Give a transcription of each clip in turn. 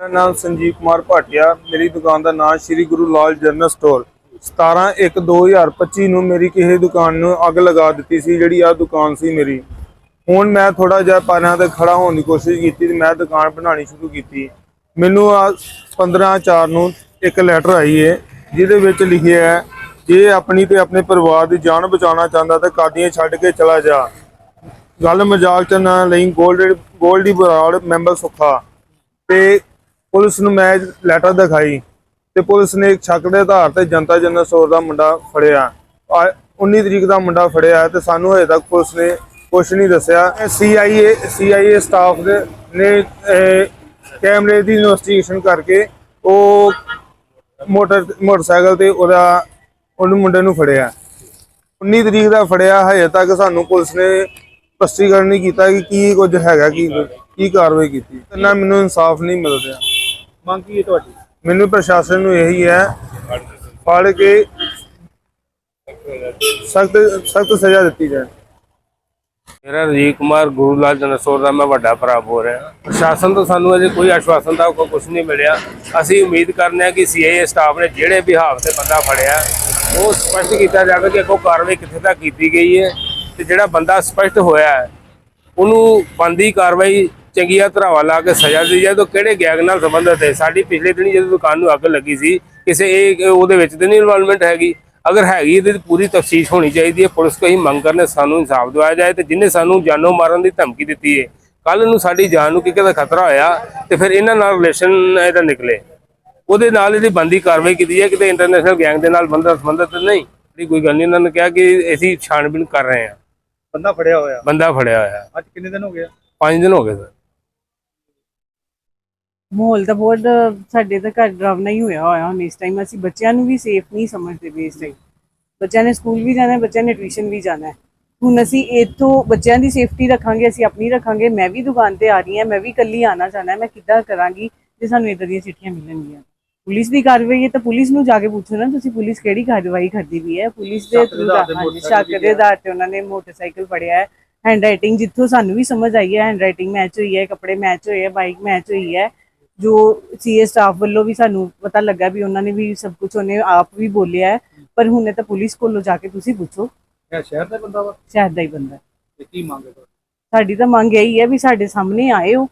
ਮੇਰਾ ਨਾਮ ਸੰਜੀਵ ਕੁਮਾਰ ਭਾਟਿਆ। ਮੇਰੀ ਦੁਕਾਨ ਦਾ ਨਾਮ ਸ਼੍ਰੀ ਗੁਰੂ ਲਾਲ ਜਨਰਲ ਸਟੋਰ। 17/1/2025 ਨੂੰ ਮੇਰੀ ਕਿਸੇ ਦੁਕਾਨ ਨੂੰ ਅੱਗ ਲਗਾ ਦਿੱਤੀ ਸੀ, ਜਿਹੜੀ ਆ ਦੁਕਾਨ ਸੀ ਮੇਰੀ। ਹੁਣ ਮੈਂ ਥੋੜਾ ਜਿਹਾ ਪੈਰਾਂ ਤੇ ਖੜਾ ਹੋਣ ਦੀ ਕੋਸ਼ਿਸ਼ ਕੀਤੀ ਤੇ ਮੈਂ ਦੁਕਾਨ ਬਣਾਉਣੀ ਸ਼ੁਰੂ ਕੀਤੀ। ਮੈਨੂੰ ਆ 15/4 ਨੂੰ ਇੱਕ ਲੈਟਰ ਆਈ ਹੈ ਜਿਹਦੇ ਵਿੱਚ ਲਿਖਿਆ ਹੈ, ਜੇ ਆਪਣੀ ਤੇ ਆਪਣੇ ਪਰਿਵਾਰ ਦੀ ਜਾਨ ਬਚਾਉਣਾ ਚਾਹੁੰਦਾ ਤਾਂ ਕਾਦੀਆਂ ਛੱਡ ਕੇ ਚਲਾ ਜਾ। ਗੱਲ ਮਜ਼ਾਕ ਚ ਨਾ ਲਈ, ਗੋਲਡ, ਗੋਲਡੀ ਬਰਾੜ, ਮੈਂਬਰ ਸੁੱਖਾ। ਤੇ ਪੁਲਿਸ ਨੂੰ ਮੈਂ ਲੈਟਰ ਦਿਖਾਈ ਤੇ ਪੁਲਿਸ ਨੇ ਇੱਕ ਸ਼ੱਕ ਦੇ ਆਧਾਰ ਤੇ ਜਨਤਾ ਜਨਰਲ ਸਟੋਰ ਦਾ ਮੁੰਡਾ ਫੜਿਆ। ਆ- 19 ਤਰੀਕ ਦਾ ਮੁੰਡਾ ਫੜਿਆ ਹੈ ਤੇ ਸਾਨੂੰ ਹਜੇ ਤੱਕ ਪੁਲਿਸ ਨੇ ਕੁਝ ਨਹੀਂ ਦੱਸਿਆ। ਸੀਆਈਏ ਸੀਆਈਏ ਸਟਾਫ ਦੇ ਨੇ ਕੈਮਰੇ ਦੀ ਇਨਵੈਸਟੀਗੇਸ਼ਨ ਕਰਕੇ ਉਹ ਮੋਟਰ, ਮੋਟਰਸਾਈਕਲ ਤੇ ਉਹਦਾ, ਉਹਨੂੰ ਮੁੰਡੇ ਨੂੰ ਫੜਿਆ। 19 ਤਰੀਕ ਦਾ ਫੜਿਆ, ਹਜੇ ਤੱਕ ਸਾਨੂੰ ਪੁਲਿਸ ਨੇ ਸਪਸ਼ਟੀਕਰਨ ਨਹੀਂ ਕੀਤਾ ਕਿ ਕੀ ਕੁਝ ਹੈਗਾ, ਕੀ ਕੀ ਕਾਰਵਾਈ ਕੀਤੀ। ਨਾ ਮੈਨੂੰ ਇਨਸਾਫ ਨਹੀਂ ਮਿਲ ਰਿਹਾ। ਮੰਗ ਕੀ ਹੈ ਤੁਹਾਡੀ? ਮੈਨੂੰ ਪ੍ਰਸ਼ਾਸਨ ਨੂੰ ਇਹੀ ਹੈ ਫੜ ਕੇ ਸਖਤ ਸਖਤ ਸਜ਼ਾ ਦਿੱਤੀ ਜਾਏ। ਮੇਰਾ ਰਜੀਵ ਕੁਮਾਰ ਗੁਰੂ ਲਾਲ ਜਨਸੋਰ ਦਾ ਮੈਂ ਵੱਡਾ ਭਰਾ ਬੋਲ ਰਿਹਾ। ਪ੍ਰਸ਼ਾਸਨ ਤੋਂ ਸਾਨੂੰ ਅਜੇ ਕੋਈ ਆਸ਼ਵਾਸਨ ਦਾ ਕੁਝ ਨਹੀਂ ਮਿਲਿਆ। ਅਸੀਂ ਉਮੀਦ ਕਰਨੇ ਆ ਕਿ ਸੀਆਈਏ ਸਟਾਫ ਨੇ ਜਿਹੜੇ ਵੀ ਹਾਵ ਤੇ ਬੰਦਾ ਫੜਿਆ ਉਹ ਸਪਸ਼ਟ ਕੀਤਾ ਜਾਵੇ ਕਿ ਅੱਗੋਂ ਕਾਰਵਾਈ ਕਿੱਥੇ ਤੱਕ ਕੀਤੀ ਗਈ ਹੈ ਤੇ ਜਿਹੜਾ ਬੰਦਾ ਸਪਸ਼ਟ ਹੋਇਆ ਹੈ ਉਹਨੂੰ ਬੰਦੀ ਕਾਰਵਾਈ ਚੰਗੀਆਂ ਧਰਾਵਾਂ ਲਾ ਕੇ ਸਜ਼ਾ ਦਿੱਤੀ ਜਾਏ ਤਾਂ ਕਿਹੜੇ ਗੈਂਗ ਨਾਲ ਸੰਬੰਧਿਤ ਹੈ? ਸਾਡੀ ਪਿਛਲੇ ਦਿਨੀ ਜਦੋਂ ਦੁਕਾਨ ਨੂੰ ਅੱਗ ਲੱਗੀ ਸੀ ਕਿਸੇ ਇਹ ਉਹਦੇ ਵਿੱਚ ਤੇ ਨਹੀਂ ਇਨਵੋਲਵਮੈਂਟ ਹੈਗੀ। ਅਗਰ ਹੈਗੀ ਇਹਦੀ ਪੂਰੀ ਤਫਤੀਸ਼ ਹੋਣੀ ਚਾਹੀਦੀ ਹੈ। ਪੁਲਿਸ ਕੋਈ ਮੰਗ ਕਰਨੇ ਸਾਨੂੰ ਇਨਸਾਫ ਦਿਵਾਇਆ ਜਾਏ ਤੇ ਜਿਨੇ ਸਾਨੂੰ ਜਾਨੋਂ ਮਾਰਨ ਦੀ ਧਮਕੀ ਦਿੱਤੀ ਹੈ। ਕੱਲ ਨੂੰ ਸਾਡੀ ਜਾਨ ਨੂੰ ਕਿਤੇ ਖਤਰਾ ਹੋਇਆ ਤੇ ਫਿਰ ਇਹਨਾਂ ਨਾਲ ਰਿਲੇਸ਼ਨ ਇਹਦਾ ਨਿਕਲੇ। ਉਹਦੇ ਨਾਲ ਇਹਦੀ ਬੰਦੀ ਕਾਰਵਾਈ ਕੀਤੀ ਹੈ ਕਿਤੇ ਇੰਟਰਨੈਸ਼ਨਲ ਗੈਂਗ ਦੇ ਨਾਲ ਬੰਦਾ ਸੰਬੰਧਿਤ ਨਹੀਂ। ਕੋਈ ਗੱਲ ਨਹੀਂ ਇਹਨਾਂ ਨੇ ਕਿਹਾ ਕਿ ਅਸੀਂ ਛਾਣਬੀਨ ਕਰ ਰਹੇ ਹਾਂ। ਬੰਦਾ ਫੜਿਆ ਹੋਇਆ। ਬੰਦਾ ਫੜਿਆ ਹੋਇਆ। ਅੱਜ ਕਿੰਨੇ ਦਿਨ ਹੋ ਗਏ? ਪੰਜ ਦਿਨ ਹੋ ਗਏ ਸਰ। ਮਾਹੌਲ ਤਾਂ ਬਹੁਤ ਸਾਡੇ ਤਾਂ ਘਰ ਡਰਾਵਨਾ ਹੀ ਹੋਇਆ ਹੋਇਆ ਹੁਣ ਇਸ ਟਾਈਮ ਅਸੀਂ ਬੱਚਿਆਂ ਨੂੰ ਵੀ ਸੇਫ ਨਹੀਂ ਸਮਝਦੇ ਵੀ ਇਸ ਟਾਈਮ ਬੱਚਿਆਂ ਨੇ ਸਕੂਲ ਵੀ ਜਾਣਾ ਬੱਚਿਆਂ ਨੇ ਟਿਊਸ਼ਨ ਵੀ ਜਾਣਾ। ਹੁਣ ਅਸੀਂ ਇੱਥੋਂ ਬੱਚਿਆਂ ਦੀ ਸੇਫਟੀ ਰੱਖਾਂਗੇ ਅਸੀਂ ਆਪਣੀ ਰੱਖਾਂਗੇ। ਮੈਂ ਵੀ ਦੁਕਾਨ ਤੇ ਆ ਰਹੀ ਹਾਂ ਮੈਂ ਵੀ ਇਕੱਲੀ ਆਣਾ ਹੈ ਮੈਂ ਕਿੱਦਾਂ ਕਰਾਂਗੀ ਜੇ ਸਾਨੂੰ ਇਦਾਂ ਦੀਆਂ ਚਿੱਠੀਆਂ ਮਿਲਣਗੀਆਂ? ਪੁਲਿਸ ਦੀ ਕਾਰਵਾਈ ਹੈ ਤਾਂ ਪੁਲਿਸ ਨੂੰ ਜਾ ਕੇ ਪੁੱਛੋ ਨਾ ਤੁਸੀਂ ਪੁਲਿਸ ਕਿਹੜੀ ਕਾਰਵਾਈ ਕਰਦੀ ਵੀ ਹੈ? ਪੁਲਿਸ ਦੇ ਤੇ ਹਾਂਜੀ, ਸ਼ੱਕ ਦੇ ਆਧਾਰ ਤੇ ਉਹਨਾਂ ਨੇ ਮੋਟਰਸਾਈਕਲ ਫੜਿਆ ਹੈ। ਹੈਂਡ ਰਾਈਟਿੰਗ ਜਿੱਥੋਂ ਸਾਨੂੰ ਵੀ ਸਮਝ ਆਈ ਹੈ ਹੈਂਡ ਰਾਈਟਿੰਗ ਮੈਚ ਹੋਈ ਹੈ ਕੱਪੜੇ ਮੈਚ ਹੋਏ ਹੈ ਬਾਈਕ ਮੈਚ ਹੋਈ ਹੈ। ਜੋ ਸੀਏ ਸਟਾਫ ਵੱਲੋਂ ਵੀ ਸਾਨੂੰ ਪਤਾ ਲੱਗਾ ਵੀ ਉਹਨਾਂ ਨੇ ਵੀ ਸਭ ਕੁਝ ਉਹਨੇ ਆਪ ਵੀ ਬੋਲਿਆ ਹੈ ਪਰ ਹੁਣੇ ਤਾਂ ਪੁਲਿਸ ਕੋਲੋਂ ਜਾ ਕੇ ਤੁਸੀਂ ਪੁੱਛੋ ਇਹ ਸ਼ਹਿਰ ਦਾ ਬੰਦਾ ਵਾ ਸ਼ਾਇਦ ਦਾ ਹੀ ਬੰਦਾ। ਤੇ ਕੀ ਮੰਗ ਸਾਡੀ ਤਾਂ ਮੰਗ ਇਹੀ ਹੈ ਵੀ ਸਾਡੇ ਸਾਹਮਣੇ ਆਏ ਹੋ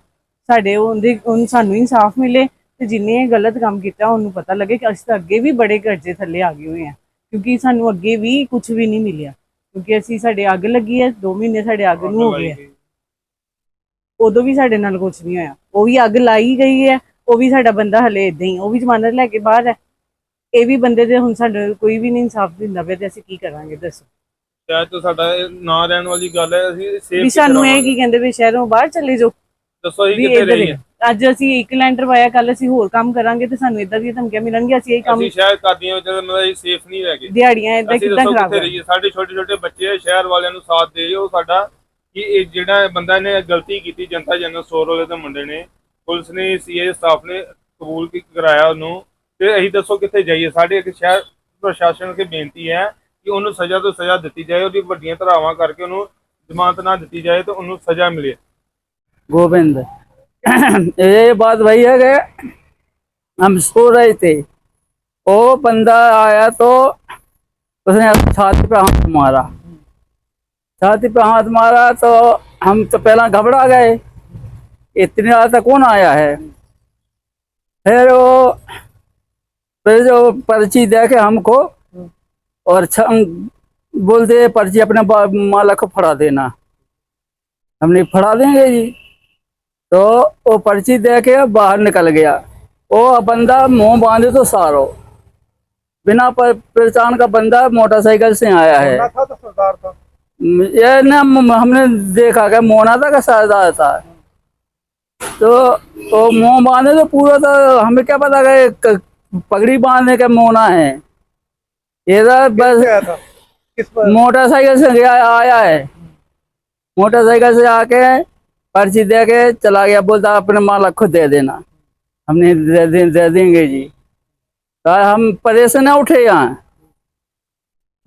ਸਾਡੇ ਉਹਦੇ ਉਹਨੂੰ ਸਾਨੂੰ ਇਨਸਾਫ ਮਿਲੇ ਤੇ ਜਿਨੇ ਇਹ ਗਲਤ ਕੰਮ ਕੀਤਾ ਉਹਨੂੰ ਪਤਾ ਲੱਗੇ ਕਿ ਅਸੀਂ ਤਾਂ ਅੱਗੇ ਵੀ ਬੜੇ ਕਰਜ਼ੇ ਥੱਲੇ ਆ ਗਏ ਹੋਏ ਆ ਕਿਉਂਕਿ ਸਾਨੂੰ ਅੱਗੇ ਵੀ ਕੁਝ ਵੀ ਨਹੀਂ ਮਿਲਿਆ ਕਿਉਂਕਿ ਅਸੀਂ ਸਾਡੇ ਅੱਗ ਲੱਗੀ ਹੈ 2 ਮਹੀਨੇ ਸਾਡੇ ਅੱਗ ਨੂੰ ਹੋ ਗਏ ਆ। ਉਦੋਂ ਵੀ ਸਾਡੇ ਨਾਲ ਕੁਝ ਨਹੀਂ ਹੋਇਆ। ਉਹ ਵੀ ਅੱਗ ਲਾਈ ਗਈ ਹੈ ਉਹ ਵੀ ਸਾਡਾ ਬੰਦਾ ਹਲੇ ਇਦਾਂ ਹੀ ਉਹ ਵੀ ਜ਼ਮਾਨਤ ਲੈ ਕੇ ਬਾਹਰ ਹੈ। ਇਹ ਵੀ ਬੰਦੇ ਦੇ ਹੁਣ ਸਾਡੇ ਕੋਈ ਵੀ ਨਹੀਂ ਇਨਸਾਫ ਦਿੰਦਾ ਪਿਆ ਤੇ ਅਸੀਂ ਕੀ ਕਰਾਂਗੇ ਦੱਸੋ? ਸ਼ਾਇਦ ਤਾਂ ਸਾਡਾ ਇਹ ਨਾ ਰਹਿਣ ਵਾਲੀ ਗੱਲ ਹੈ ਅਸੀਂ ਵੀ ਸੇਫ ਸਾਨੂੰ ਇਹ ਕੀ ਕਹਿੰਦੇ ਵੀ ਸ਼ਹਿਰੋਂ ਬਾਹਰ ਚਲੇ ਜਾਓ। ਦੱਸੋ ਜੀ ਵੀ ਕਿੱਥੇ ਰਹੀ ਹੀ। ਹੈ ਅੱਜ ਅਸੀਂ ਇੱਕ ਲੈਂਟਰ ਪਾਇਆ ਕੱਲ ਅਸੀਂ ਹੋਰ ਕੰਮ ਕਰਾਂਗੇ ਤੇ ਸਾਨੂੰ ਇਦਾਂ ਦੀਆਂ ਧਮਕੀਆਂ ਮਿਲਣਗੀਆਂ ਅਸੀਂ ਇਹ ਕੰਮ ਅਸੀਂ ਸ਼ਾਇਦ ਕਾਦੀਆਂ ਵਿੱਚ ਮਤਲਬ ਸੇਫ ਨਹੀਂ ਰਹਿ ਗਏ। ਦਿਹਾੜੀਆਂ ਇਦਾਂ ਕਿੱਦਾਂ ਖਰਾਬ ਕਰ ਰਹੀਏ? ਸਾਡੇ ਛੋਟੇ ਛੋਟੇ ਬੱਚੇ ਸ਼ਹਿਰ ਵਾਲਿਆਂ ਨੂੰ ਸਾਥ ਦੇ ਉਹ ਸਾਡਾ ਕਿ ਇਹ ਜਿਹੜਾ ਬੰਦਾ ਨੇ ਗਲਤੀ ਕੀਤੀ ਜਨਤਾ ਜਨਰਲ ਸਟੋਰ ਵਾਲੇ ਦੇ ਮੁੰਡੇ ਨੇ ਪੁਲਿਸ ਨੇ ਸੀਏ ਸਟਾਫ ਨੇ ਕਬੂਲ ਕੀ ਕਰਾਇਆ ਉਹਨੂੰ ਤੇ ਅਸੀਂ ਦੱਸੋ ਕਿੱਥੇ ਜਾਈਏ ਸਾਡੇ ਇੱਕ ਸ਼ਹਿਰ ਪ੍ਰਸ਼ਾਸਨ ਅੱਗੇ ਬੇਨਤੀ ਹੈ ਕਿ ਉਹਨੂੰ ਸਜ਼ਾ ਤੋਂ ਸਜ਼ਾ ਦਿੱਤੀ ਜਾਏ ਉਹਦੀ ਵੱਡੀਆਂ ਧਰਾਵਾਂ ਕਰਕੇ ਉਹਨੂੰ ਜ਼ਮਾਨਤ ਨਾ ਦਿੱਤੀ ਜਾਏ ਤੇ ਉਹਨੂੰ ਸਜ਼ਾ ਮਿਲੇ गोविंद ये बात वही है कि हम सो रहे थे वो बंदा आया तो उसने छाती पे हाथ मारा छाती पे तो हाथ मारा तो हम तो पहला घबरा गए। इतने रात तक कौन आया है? फिर वो, फिर जो पर्ची दे के हमको, और बोलते, पर्ची अपने माला को फड़ा देना। हमने फड़ा देंगे जी। तो वो पर्ची दे के बाहर निकल गया। वो बंदा मुँह बांधे तो सारो। बिना पहचान का बंदा मोटरसाइकिल से आया है। था तो ये ना हमने देखा क्या मोना था का सरदार था। तो वो मुँह बांधे तो पूरा था हमें क्या पता कि क- पगड़ी बांधने का मोना है। ये तो बस क्या मोटरसाइकिल से गया आया है। मोटरसाइकिल से आके पर्ची दे के चला गया बोलता अपने मालक को दे देना। हमने दे, दे, दे देंगे जी। तो हम परेशान ना उठे यहाँ।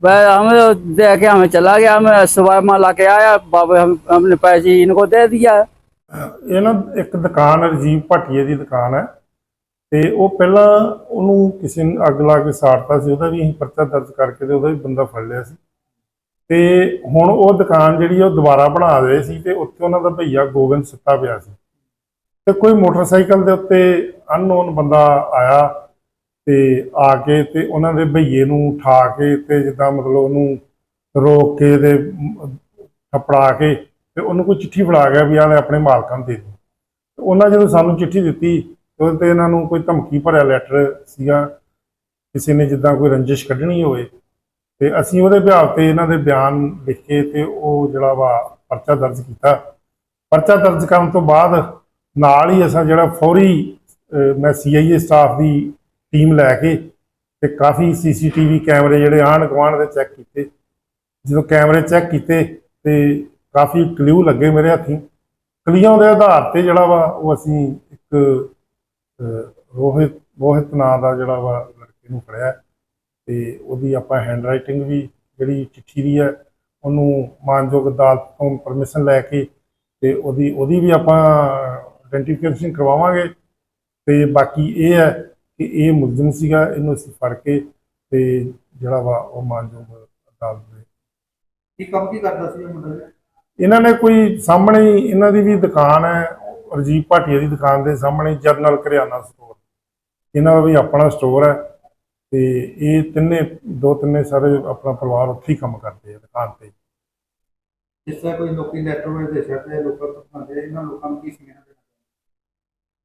हम दे के हमें चला गया हमें सुबह माला के आया बाबा हम हमने पैसे इनको दे दिया ਇਹ ਨਾ ਇੱਕ ਦੁਕਾਨ ਰਜੀਵ ਭੱਟੀਏ ਦੀ ਦੁਕਾਨ ਹੈ ਤੇ ਉਹ ਪਹਿਲਾਂ ਉਹਨੂੰ ਕਿਸੇ ਨੇ ਅੱਗ ਲਾ ਕੇ ਸਾੜਤਾ ਸੀ ਉਹਦਾ ਵੀ ਅਸੀਂ ਪਰਚਾ ਦਰਜ ਕਰਕੇ ਤੇ ਉਹਦਾ ਵੀ ਬੰਦਾ ਫੜ ਲਿਆ ਸੀ ਤੇ ਹੁਣ ਉਹ ਦੁਕਾਨ ਜਿਹੜੀ ਆ ਉਹ ਦੁਬਾਰਾ ਬਣਾ ਰਹੇ ਸੀ ਤੇ ਉੱਥੇ ਉਹਨਾਂ ਦਾ ਭਈਆ ਗੋਬਿੰਦ ਸੁੱਤਾ ਪਿਆ ਸੀ ਤੇ ਕੋਈ ਮੋਟਰਸਾਈਕਲ ਦੇ ਉੱਤੇ ਅਨਨੋਨ ਬੰਦਾ ਆਇਆ ਤੇ ਆ ਕੇ ਤੇ ਉਹਨਾਂ ਦੇ ਭਈਏ ਨੂੰ ਉਠਾ ਕੇ ਤੇ ਜਿੱਦਾਂ ਮਤਲਬ ਉਹਨੂੰ ਰੋਕ ਕੇ ਤੇ ਥਪੜਾ ਕੇ ਤੇ ਉਹਨੂੰ ਕੋਈ ਚਿੱਠੀ ਫੜਾ ਗਿਆ ਵੀ ਆਹ ਆਪਣੇ ਮਾਲਕਾਂ ਨੂੰ ਦੇ ਦੇ ਉਹਨਾਂ ਜਦੋਂ ਸਾਨੂੰ ਚਿੱਠੀ ਦਿੱਤੀ ਉਹਦੇ ਤੇ ਇਹਨਾਂ ਨੂੰ ਕੋਈ ਧਮਕੀ ਭਰਿਆ ਲੈਟਰ ਸੀਗਾ ਕਿਸੇ ਨੇ ਜਿੱਦਾਂ ਕੋਈ ਰੰਜਿਸ਼ ਕੱਢਣੀ ਹੋਵੇ ਤੇ ਅਸੀਂ ਉਹਦੇ ਬਿਹਾਰ ਤੇ ਇਹਨਾਂ ਦੇ ਬਿਆਨ ਲਿਖ ਕੇ ਤੇ ਉਹ ਜਿਹੜਾ ਵਾ ਪਰਚਾ ਦਰਜ ਕੀਤਾ। ਪਰਚਾ ਦਰਜ ਕਰਨ ਤੋਂ ਬਾਅਦ ਨਾਲ ਹੀ ਅਸਾਂ ਜਿਹੜਾ ਫੌਰੀ ਅਹ, ਮੈਂ ਸੀਆਈਏ ਸਟਾਫ ਦੀ ਟੀਮ ਲੈ ਕੇ ਤੇ ਕਾਫੀ ਸੀਸੀਟੀਵੀ ਕੈਮਰੇ ਜਿਹੜੇ ਆਣ ਗੁਆਂਢ ਦੇ ਚੈੱਕ ਕੀਤੇ। ਜਦੋਂ ਕੈਮਰੇ ਚੈੱਕ ਕੀਤੇ ਤੇ ਕਾਫੀ ਕਲਿਊ ਲੱਗੇ ਮੇਰੇ ਹੱਥੀਂ। ਕਲੀਆਂ ਦੇ ਆਧਾਰ ਤੇ ਜਿਹੜਾ ਵਾ ਉਹ ਅਸੀਂ ਇੱਕ ਰੋਹਿਤ ਰੋਹਿਤ ਨਾਂ ਦਾ ਜਿਹੜਾ ਵਾ ਲੜਕੇ ਨੂੰ ਫੜਿਆ। ਤੇ ਉਹਦੀ ਆਪਾਂ ਹੈਂਡ ਰਾਈਟਿੰਗ ਵੀ ਜਿਹੜੀ ਚਿੱਠੀ ਦੀ ਹੈ ਉਹਨੂੰ ਮਾਨਯੋਗ ਅਦਾਲਤ ਤੋਂ ਪਰਮਿਸ਼ਨ ਲੈ ਕੇ ਤੇ ਉਹਦੀ ਉਹਦੀ ਵੀ ਆਪਾਂ ਆਇਡੈਂਟੀਫਿਕੇਸ਼ਨ ਕਰਵਾਵਾਂਗੇ। ਤੇ ਬਾਕੀ ਇਹ ਹੈ ਕਿ ਇਹ ਮੁਲਜ਼ਮ ਸੀਗਾ ਇਹਨੂੰ ਅਸੀਂ ਫੜ ਕੇ ਤੇ ਜਿਹੜਾ ਵਾ ਉਹ ਮਾਨਯੋਗ ਅਦਾਲਤ ਦੇ ਕੀ ਕੰਮ ਕੀ ਕਰਦਾ ਸੀ ਇਹ ਮੁੰਡਾ ਜੀ? ਇਹਨਾਂ ਨੇ ਕੋਈ ਸਾਹਮਣੇ ਹੀ ਇਹਨਾਂ ਦੀ ਵੀ ਦੁਕਾਨ ਹੈ ਰਜੀਵ ਭਾਟੀਆ ਦੀ ਦੁਕਾਨ ਦੇ ਸਾਹਮਣੇ ਜਰਨਲ ਕਰਿਆਨਾ ਸਟੋਰ ਇਹਨਾਂ ਦਾ ਵੀ ਆਪਣਾ ਸਟੋਰ ਹੈ ਤੇ ਇਹ ਤਿੰਨੇ ਦੋ ਤਿੰਨੇ ਸਾਰੇ ਆਪਣਾ ਪਰਿਵਾਰ ਉੱਥੇ ਹੀ ਕੰਮ ਕਰਦੇ ਆ ਦੁਕਾਨ ਤੇ। ਜਿਸ ਤਰ੍ਹਾਂ ਕੋਈ ਲੋਕੀ ਲੈਟਰ ਦੇ ਛੱਡਦੇ ਲੋਕਾਂ ਤੋਂ ਖਾਂਦੇ ਇਹਨਾਂ ਲੋਕਾਂ ਨੂੰ ਕੀ ਸਮਝਣਾ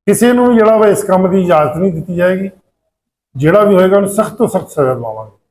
ਕਿਸੇ ਨੂੰ ਵੀ ਜਿਹੜਾ ਵਾ ਇਸ ਕੰਮ ਦੀ ਇਜਾਜ਼ਤ ਨਹੀਂ ਦਿੱਤੀ ਜਾਏਗੀ। ਜਿਹੜਾ ਵੀ ਹੋਏਗਾ ਉਹਨੂੰ ਸਖਤ ਤੋਂ ਸਖਤ ਸਜ਼ਾ ਦਵਾਵਾਂਗੇ।